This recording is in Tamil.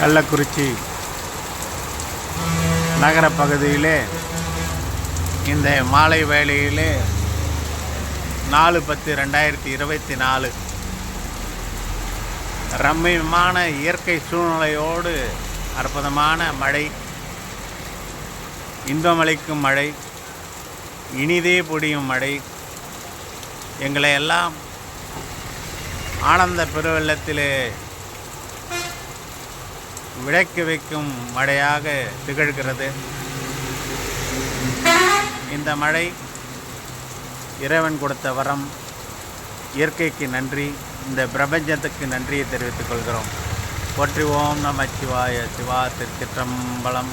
கள்ளக்குறிச்சி நகர பகுதியிலே இந்த மாலை வேளையிலே நாலு பத்து ரெண்டாயிரத்தி இருபத்தி நாலு ரம்மியமான இயற்கை சூழ்நிலையோடு அற்புதமான மழை இன்பமளிக்கும் மழை இனிதே பொடியும் மழை. எங்களை எல்லாம் ஆனந்த பெருவெள்ளத்திலே விளக்கி வைக்கும் மழையாக திகழ்கிறது. இந்த மழை இறைவன் கொடுத்த வரம். இயற்கைக்கு நன்றி. இந்த பிரபஞ்சத்துக்கு நன்றியை தெரிவித்துக் கொள்கிறோம். போற்றி ஓம் நம சிவாய சிவா திருச்சிற்றம்பலம்.